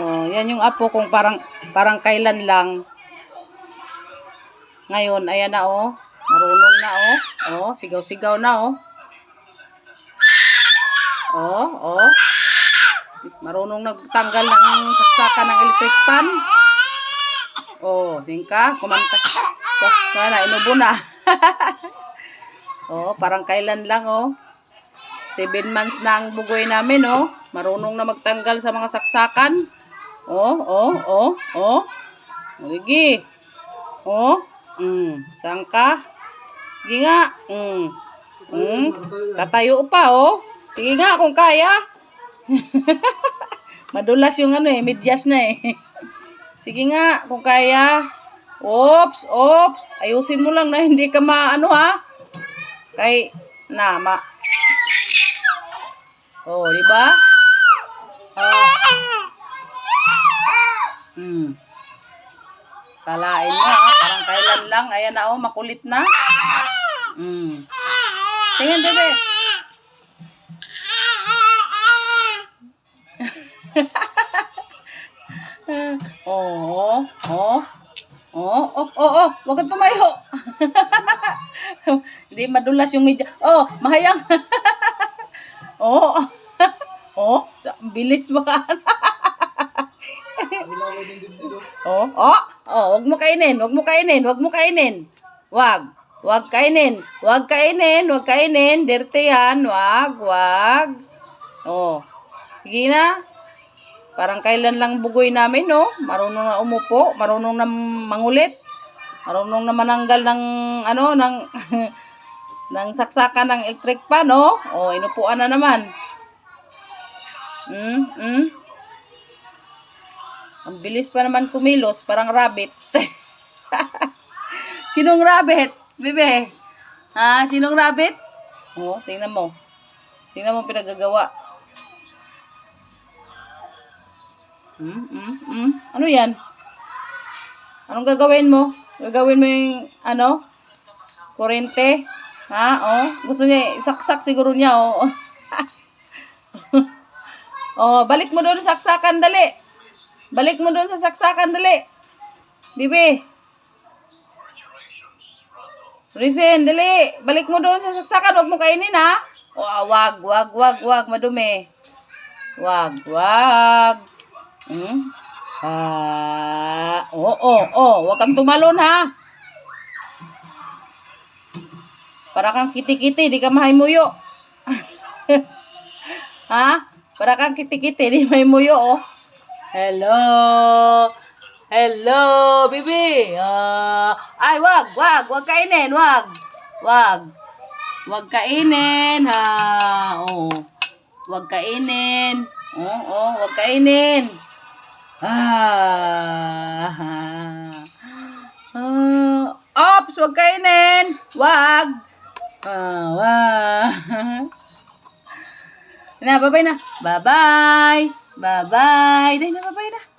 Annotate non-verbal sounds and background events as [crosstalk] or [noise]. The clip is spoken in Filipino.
Oh, yan yung apo kung parang parang kailan lang. Ngayon, ayan na oh. Marunong na oh. Oh, sigaw-sigaw na oh. Oh, oh. Marunong nagtanggal ng saksakan ng electric fan. Oh, singka, kumanta. Oh, sana, inubo na. [laughs] oh, parang kailan lang oh. Seven months na ang bugoy namin, oh. Marunong na magtanggal sa mga saksakan. Oh, oh, oh, oh. Sige. Oh, mm, saan ka? Sige nga. Mm. Mm. Tatayo pa, oh. Sige nga kung kaya. [laughs] Madulas yung ano eh, medyas na eh. [laughs] Sige nga, kung kaya. Oops, oops. Ayusin mo lang na hindi ka maano ha. Kay, na, ma. Oh, di ba? Ah. Kalain mo ha. Parang kailan lang. Ayan na oh, makulit na. Hmm. Tingin, bebe. Oo. [laughs] Oh. Oh, oh, oh, oh, wag kang tumayo. [laughs] Hindi madulas yung media. Oh, mahayang. [laughs] oh. oh, bilis mo ka. oh, oh, oh, wag mo kainin, wag mo kainin, wag mo kainin. Wag. Wag kainin. Wag kainin, wag kainin. Dirty yan. Wag, wag. Oh. Sige na. Parang kailan lang bugoy namin, no? Marunong na umupo, marunong na mangulit, marunong na mananggal ng, ano, ng, [laughs] ng saksakan ng electric pan, no? O, inupuan na naman. Hmm, hmm. Bilis pa naman kumilos, parang rabbit. [laughs] Sinong rabbit? Bebe? Ha? Sinong rabbit? O, tingnan mo. Tingnan mo pinagagawa. Hmm, hmm, hmm. Ano yan? Anong gagawin mo? Gagawin mo yung, ano? Kurente? Ha? Oh, gusto niya, saksak siguro niya, oh. [laughs] oh, balik mo doon sa saksakan, dali. Balik mo doon sa saksakan, dali. Bibi. Risen, dali. Balik mo doon sa saksakan. Huwag mo kainin, ha? O, ah, wag, wag, wag, wag. Madumi. Wag, wag. Hmm? Ah, oo, oh, oh, wag kang tumalon ha. Para kang kiti-kiti, di ka mahimuyo. [laughs] ha? Para kang kiti-kiti, di mahimuyo, oh. Hello. Hello, bibi. Ah, ay, wag, wag, wag kainin, wag. Wag. Wag kainin, ha. Oh. Wag kainin. Oh, oh, wag kainin. Ah. ah. Ops, wag kainin. Wag. Ah, wag. [laughs] Na, bye-bye na. Bye-bye. Bye-bye. Dahil na, bye-bye na.